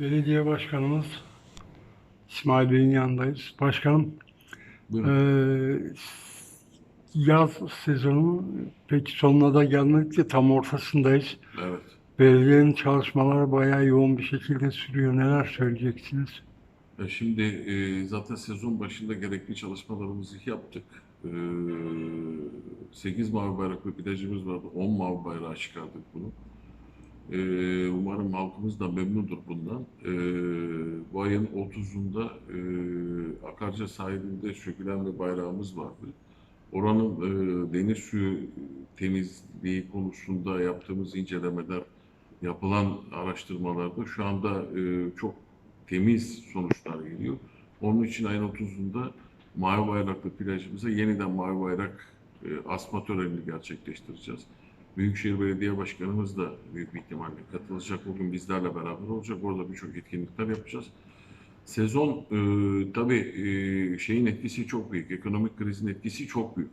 Belediye Başkanımız İsmail Bey'in yanındayız. Başkanım, Buyurun. eee, yaz sezonu pek sonuna da gelmedik de tam ortasındayız. evet. Belediyenin çalışmaları bayağı yoğun bir şekilde sürüyor. Neler söyleyeceksiniz? E şimdi e, zaten sezon başında gerekli çalışmalarımızı yaptık. E, 8 mavi bayraklı plajımız vardı. 10 mavi bayrağı çıkardık bunu. E, umarım halkımız da memnundur bundan. E, bu ayın 30'unda e, Akarca sahilinde sökülen bir bayrağımız vardı. Oranın e, deniz suyu temizliği konusunda yaptığımız incelemeler, yapılan araştırmalarda şu anda e, çok temiz sonuçlar geliyor. Onun için ayın 30'unda Mavi Bayraklı plajımıza yeniden Mavi Bayrak e, asma törenini gerçekleştireceğiz. Büyükşehir Belediye Başkanımız da büyük bir ihtimalle katılacak. Bugün bizlerle beraber olacak. Orada birçok etkinlikler yapacağız. Sezon e, tabii e, şeyin etkisi çok büyük. Ekonomik krizin etkisi çok büyük.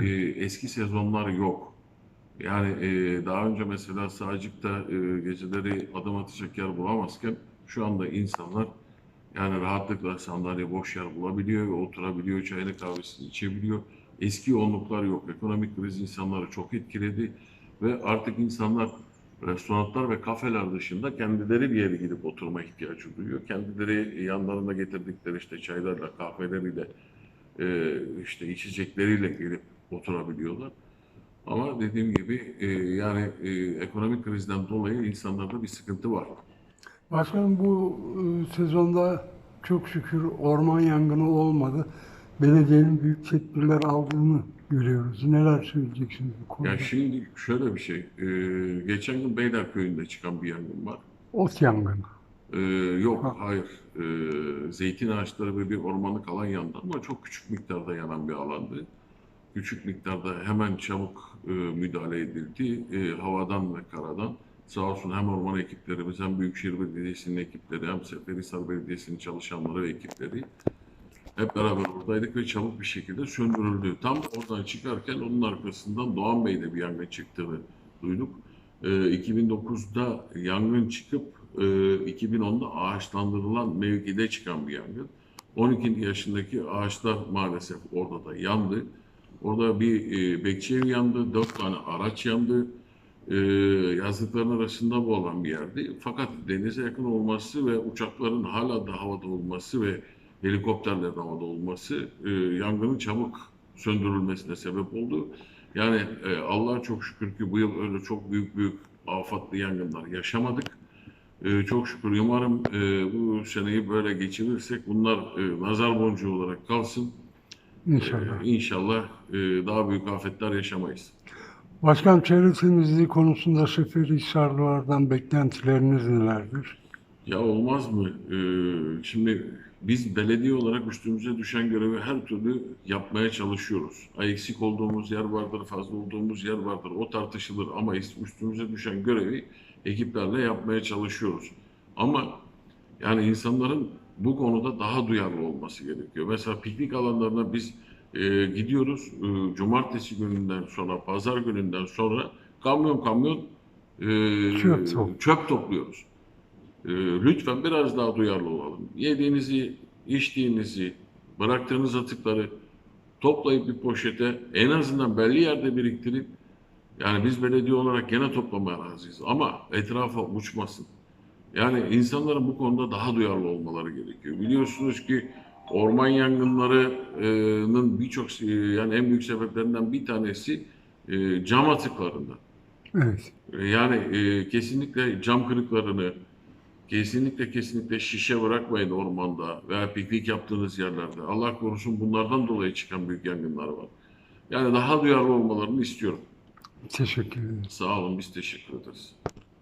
E, eski sezonlar yok. Yani e, daha önce mesela Sağcık'ta e, geceleri adım atacak yer bulamazken şu anda insanlar yani rahatlıkla sandalye boş yer bulabiliyor ve oturabiliyor, çayını kahvesini içebiliyor. Eski yoğunluklar yok. Ekonomik kriz insanları çok etkiledi ve artık insanlar restoranlar ve kafeler dışında kendileri bir yere gidip oturma ihtiyacı duyuyor. Kendileri yanlarında getirdikleri işte çaylarla, kahveleriyle, e, işte içecekleriyle gelip oturabiliyorlar. Ama dediğim gibi e, yani e, ekonomik krizden dolayı insanlarda bir sıkıntı var. Başkanım bu sezonda çok şükür orman yangını olmadı. Belediyenin büyük tedbirler aldığını görüyoruz. Neler söyleyeceksiniz bu konuda? Ya şimdi şöyle bir şey, e, geçen gün Beylerköy'ünde çıkan bir yangın var. Ot yangını. E, yok, Ha. hayır. E, zeytin ağaçları ve bir ormanlık alan yandı ama çok küçük miktarda yanan bir alandı. Küçük miktarda hemen çabuk e, müdahale edildi. E, havadan ve karadan. Sağ olsun hem orman ekiplerimiz hem Büyükşehir Belediyesi'nin ekipleri hem Seferihisar Belediyesi'nin çalışanları ve ekipleri hep beraber oradaydık ve çabuk bir şekilde söndürüldü. Tam oradan çıkarken onun arkasından Doğan Bey'de bir yangın çıktığını duyduk. Ee, 2009'da yangın çıkıp e, 2010'da ağaçlandırılan mevkide çıkan bir yangın. 12 yaşındaki ağaçlar maalesef orada da yandı. Orada bir e, bekçi ev yandı, 4 tane araç yandı. E, yazlıkların arasında bu olan bir yerdi. Fakat denize yakın olması ve uçakların hala da havada olması ve helikopterlerin havada olması e, yangının çabuk söndürülmesine sebep oldu. Yani e, Allah'a çok şükür ki bu yıl öyle çok büyük büyük afatlı yangınlar yaşamadık. E, çok şükür umarım e, bu seneyi böyle geçirirsek bunlar e, nazar boncuğu olarak kalsın. İnşallah. E, İnşallah e, daha büyük afetler yaşamayız. Başkan çevre temizliği konusunda Seferihisarlılardan beklentileriniz nelerdir? Ya olmaz mı? Ee, şimdi biz belediye olarak üstümüze düşen görevi her türlü yapmaya çalışıyoruz. Ay eksik olduğumuz yer vardır, fazla olduğumuz yer vardır. O tartışılır ama üstümüze düşen görevi ekiplerle yapmaya çalışıyoruz. Ama yani insanların bu konuda daha duyarlı olması gerekiyor. Mesela piknik alanlarına biz e, gidiyoruz. E, cumartesi gününden sonra, pazar gününden sonra kamyon kamyon e, Çöp top- çöp topluyoruz. Ee, lütfen biraz daha duyarlı olalım. Yediğinizi, içtiğinizi, bıraktığınız atıkları toplayıp bir poşete en azından belli yerde biriktirin. Yani biz belediye olarak gene toplamaya razıyız ama etrafa uçmasın. Yani insanların bu konuda daha duyarlı olmaları gerekiyor. Biliyorsunuz ki orman yangınlarının birçok yani en büyük sebeplerinden bir tanesi e, cam atıklarında. Evet. Yani e, kesinlikle cam kırıklarını, kesinlikle kesinlikle şişe bırakmayın ormanda veya piknik yaptığınız yerlerde. Allah korusun bunlardan dolayı çıkan büyük yangınlar var. Yani daha duyarlı olmalarını istiyorum. Teşekkür ederim. Sağ olun, biz teşekkür ederiz.